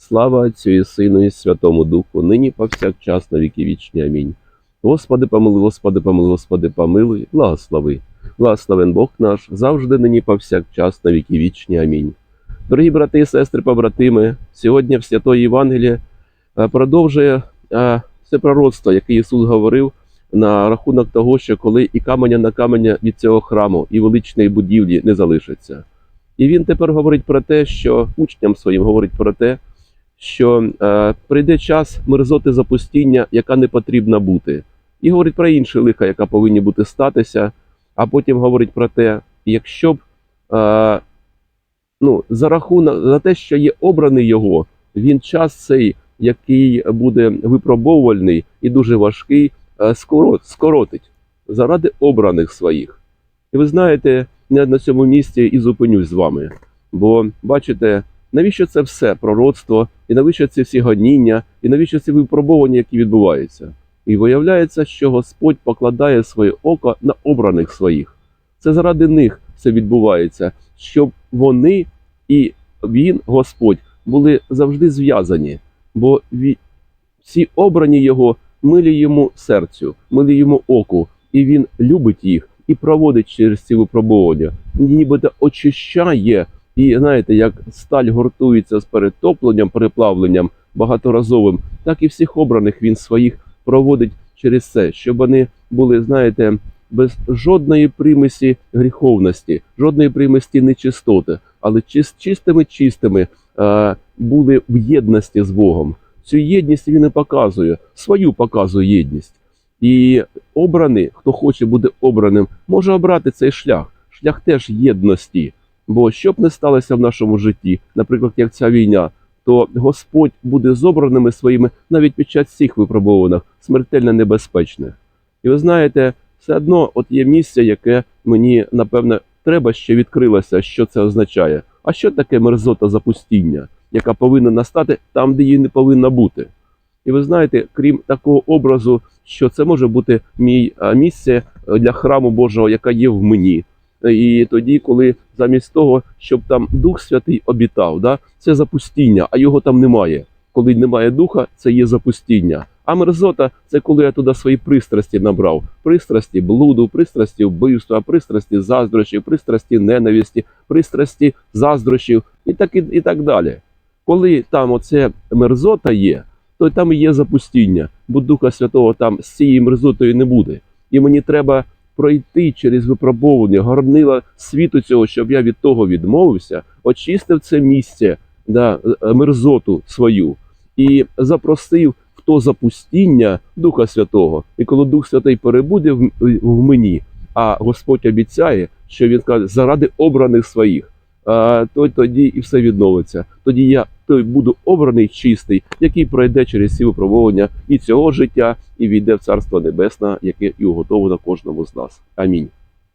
Слава Отцю і Сину і Святому Духу, нині повсякчас на віки вічні. Амінь. Господи, помилуй, Господи, помилуй, Господи, помилуй, благослови. Благословен Бог наш, завжди нині повсякчас на віки вічні. Амінь. Дорогі брати і сестри, побратими, сьогодні в Святої Євангелії е, продовжує е, це пророцтво, яке Ісус говорив на рахунок того, що коли і каменя на каменя від цього храму, і величної будівлі не залишиться. І він тепер говорить про те, що учням своїм говорить про те, що е, прийде час мерзоти запустіння, яка не потрібна бути, і говорить про інші лиха, яка повинні бути статися. А потім говорить про те, якщо б е, ну, за рахунок за те, що є обраний його, він час цей, який буде випробовувальний і дуже важкий, е, скоро, скоротить заради обраних своїх. І ви знаєте, я на цьому місці і зупинюсь з вами. Бо бачите, навіщо це все пророцтво, і навіщо ці всі гоніння, і навіщо ці випробування, які відбуваються? І виявляється, що Господь покладає своє око на обраних своїх. Це заради них це відбувається, щоб вони і він, Господь, були завжди зв'язані, бо всі обрані його милі йому серцю, милі йому оку, і він любить їх і проводить через ці випробування, нібито очищає. І знаєте, як сталь гуртується з перетопленням, переплавленням багаторазовим, так і всіх обраних він своїх проводить через це, щоб вони були, знаєте, без жодної примесі гріховності, жодної примесі нечистоти, але чис- чистими чистими е, були в єдності з Богом. Цю єдність він і показує, свою показує єдність. І обраний, хто хоче бути обраним, може обрати цей шлях, шлях теж єдності. Бо що б не сталося в нашому житті, наприклад, як ця війна, то Господь буде з обраними своїми навіть під час цих випробованих, смертельно небезпечних. І ви знаєте, все одно от є місце, яке мені напевне треба ще відкрилося, що це означає. А що таке мерзота запустіння, яка повинна настати там, де її не повинна бути? І ви знаєте, крім такого образу, що це може бути мій місце е, для храму Божого, яка є в мені. І тоді, коли замість того, щоб там Дух Святий обітав, да, це запустіння, а його там немає. Коли немає духа, це є запустіння. А мерзота це коли я туди свої пристрасті набрав: пристрасті блуду, пристрасті вбивства, пристрасті заздрощів, пристрасті ненависті, пристрасті заздрощів і так, і, і так далі. Коли там оце мерзота є, то там і є запустіння, бо Духа Святого там з цією мерзотою не буде. І мені треба пройти через випробовування, горнила світу цього, щоб я від того відмовився, очистив це місце, да, е, мерзоту свою і запросив в то запустіння Духа Святого. І коли Дух Святий перебуде в, в мені, а Господь обіцяє, що він каже, заради обраних своїх, то тоді і все відновиться. Тоді я той буду обраний чистий, який пройде через всі випробування і цього життя, і війде в Царство Небесне, яке і уготовано кожному з нас. Амінь.